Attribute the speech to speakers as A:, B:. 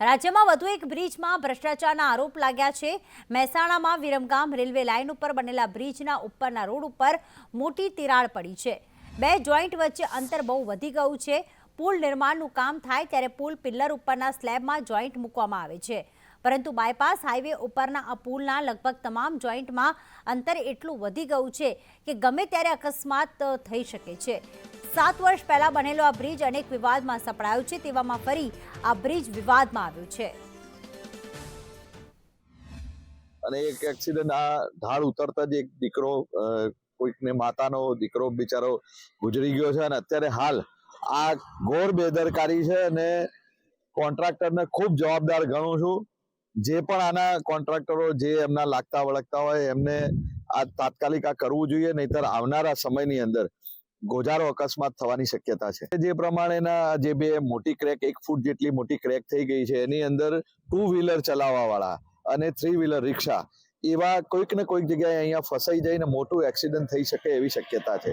A: રાજ્યમાં વધુ એક બ્રિજમાં ભ્રષ્ટાચારના આરોપ લાગ્યા છે. મહેસાણામાં વિરમગામ રેલવે લાઇન ઉપર બનેલા બ્રિજના ઉપરના રોડ ઉપર મોટી તિરાડ પડી છે. બે જોઈન્ટ વચ્ચે અંતર બહુ વધી ગયું છે. પુલ નિર્માણનું કામ થાય ત્યારે પુલ પિલ્લર ઉપરના સ્લેબમાં જોઈન્ટ મૂકવામાં આવે છે. પરંતુ બાયપાસ હાઈવે ઉપરના આ પુલના લગભગ તમામ જોઈન્ટમાં અંતર એટલું વધી ગયું છે કે ગમે ત્યારે અકસ્માત થઈ શકે છે. સાત વર્ષ પહેલા બનેલો આ બ્રિજ અનેક વિવાદમાં સપડાયો છે, તેવામાં ફરી આ બ્રિજ વિવાદમાં આવ્યો છે.
B: અને એક એક્સિડન્ટ આ ઢાળ ઉતરતા જ એક દીકરો કોઈકને માતાનો દીકરો, બિચારો ગુજરી ગયો છે અને અત્યારે હાલ આ ઘોર બેદરકારી છે અને કોન્ટ્રાક્ટરને ખૂબ જવાબદાર ગણું છું. જે પણ આના કોન્ટ્રાક્ટરો જે એમના લાગતા વળગતા હોય એમને આ તાત્કાલિક આ કરવું જોઈએ, નહીતર આવનારા સમયની અંદર ગોજારો અકસ્માત થવાની શક્યતા છે. જે પ્રમાણેના જે બે મોટી ક્રેક એક ફૂટ જેટલી મોટી ક્રેક થઈ ગઈ છે, એની અંદર ટુ વ્હીલર ચલાવવા વાળા અને થ્રી વ્હીલર રિક્ષા એવા કોઈક ને કોઈક જગ્યાએ અહીંયા ફસાઈ જઈને મોટું એક્સિડન્ટ થઈ શકે એવી શક્યતા છે.